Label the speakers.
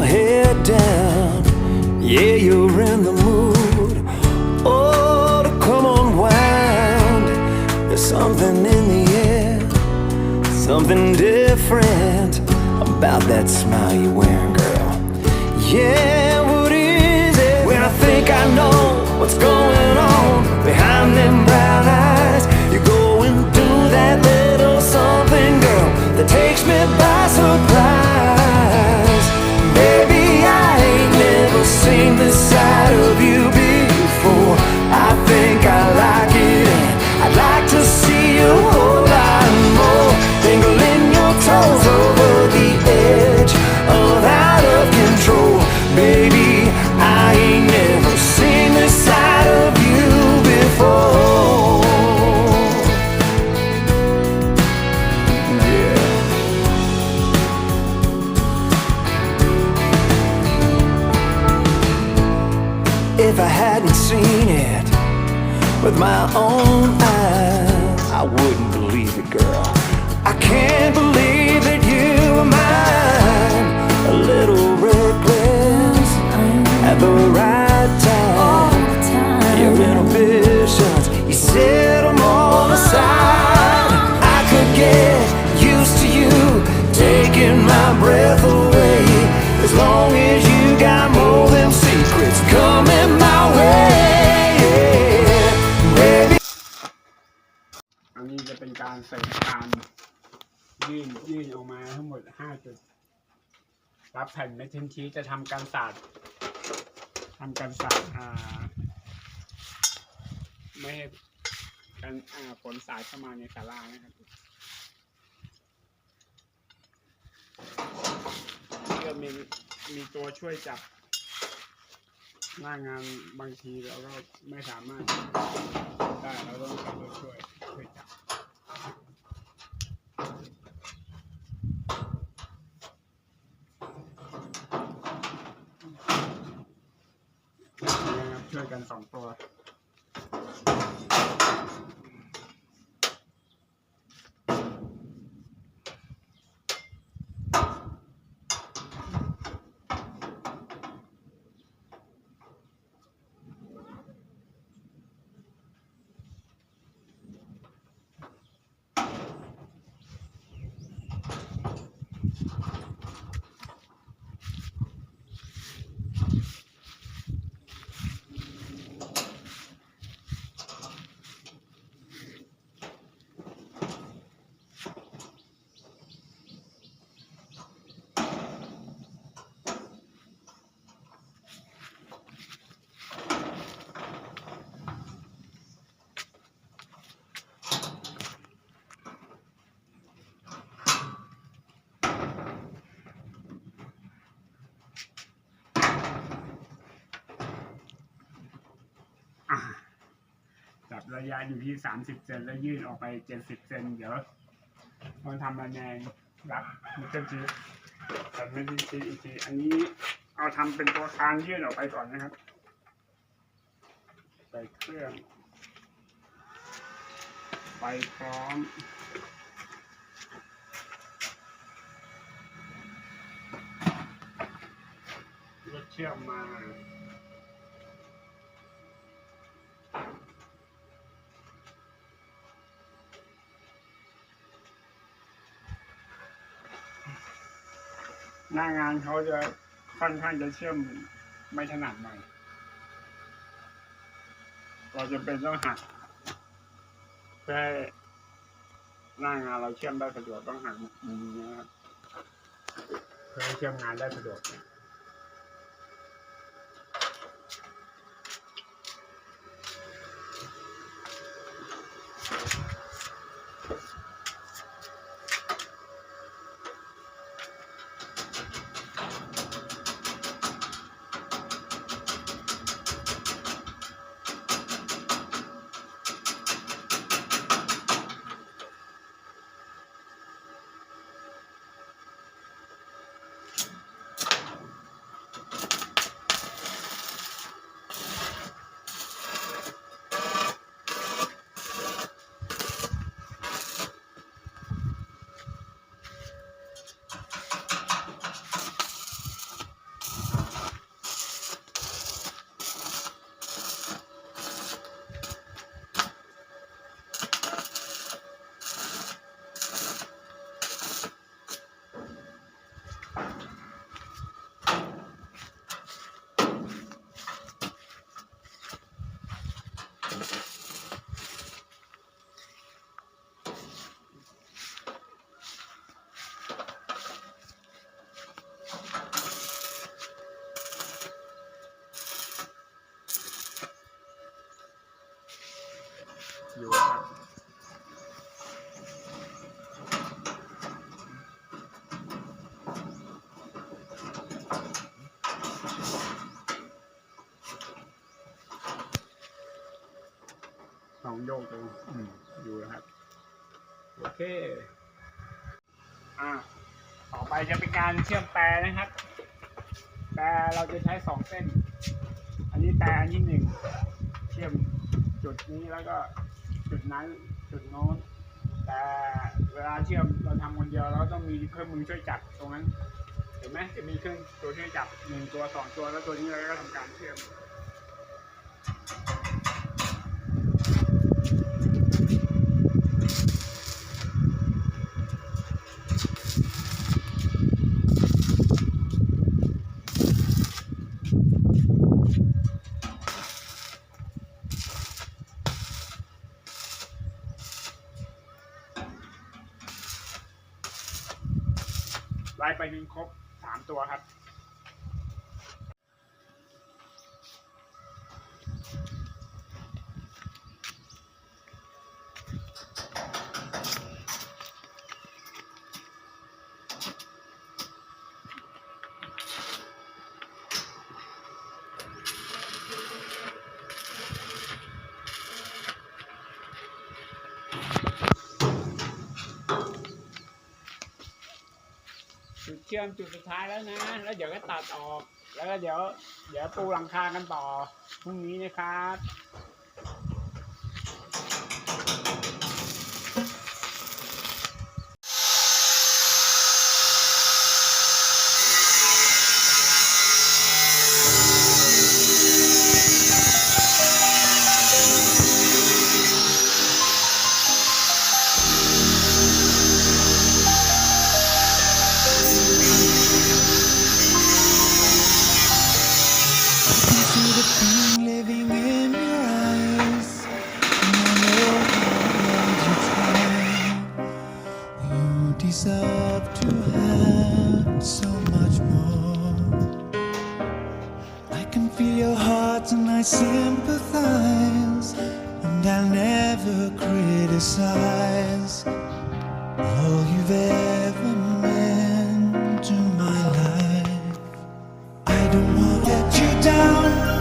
Speaker 1: Your head down. Yeah, you're in the mood. Oh, to come unwound. There's something in the air. Something different about that smile you're wearing, girl. Yeah, what is it? When I think I know what's going on with my own eyes, I wouldn't believe it, girl. I can't believe that you were mine. A little reckless at the right time. Your inhibitions, you set them all aside. I could get used to you taking my breath
Speaker 2: จะเป็นการเสริมการยื่นยื่นออกมาทั้งหมดห้าจุด รับแผ่นเมทินชีสจะทำการสาดทำการสาดอ่า ไม่ให้การอ่าฝนสาดเข้ามาในศาลานะครับก็มีมีตัวช่วยจับหน้างานบางทีเราก็ไม่สามารถได้เราต้องใช้ตัวช่วยช่วยจับ นะครับช่วยกันสองตัว ระยะอยู่ที่สามสิบเซนแล้วยื่นออกไปเจ็ดสิบเซนเดี๋ยวเราทำระแนงรับมิเตอร์จีแต่ไม่ด้จีอีกทีอันนี้เอาทำเป็นตัวคานยื่นออกไปก่อนนะครับใส่เครื่อง ไปพร้อมรถเชื่อมมาางานเขาจะค่อนข้างจะเชื่อมไม่ถนัดหน่อยเราจะเป็นต้องหักเพื่อให้หน้างานเราเชื่อมได้สะดวกต้องหักมุมนี้นะครับเพื่อให้เชื่อมงานได้สะดวกอยู่ โยกดูอยู่นะครับ โอเค อ่า ต่อไปจะเป็นการเชื่อมแปรนะครับ แปรเราจะใช้สองเส้น อันนี้แปรอันที่หนึ่ง เชื่อมจุดนี้แล้วก็จุดนั้นจุดโน้นแต่เวลาเชื่อมเราทำคนเดียวเราต้องมีเครื่องมือช่วยจับตรงนั้น เห็นไหมจะมีเครื่องตัวช่วยจับหนึ่งตัวสองตัวแล้วตัวนี้เราก็ทำการเชื่อม ไล่ไปหนครบสามตัวครับ จุดเชื่อมจุดสุดท้ายแล้วนะ แล้วเดี๋ยวก็ตัดออก แล้วก็เดี๋ยว เดี๋ยวปูหลังคากันต่อพรุ่งนี้นะครับ
Speaker 3: I sympathize. And I'll never criticize all you've ever meant to my life. I don't wanna let you down.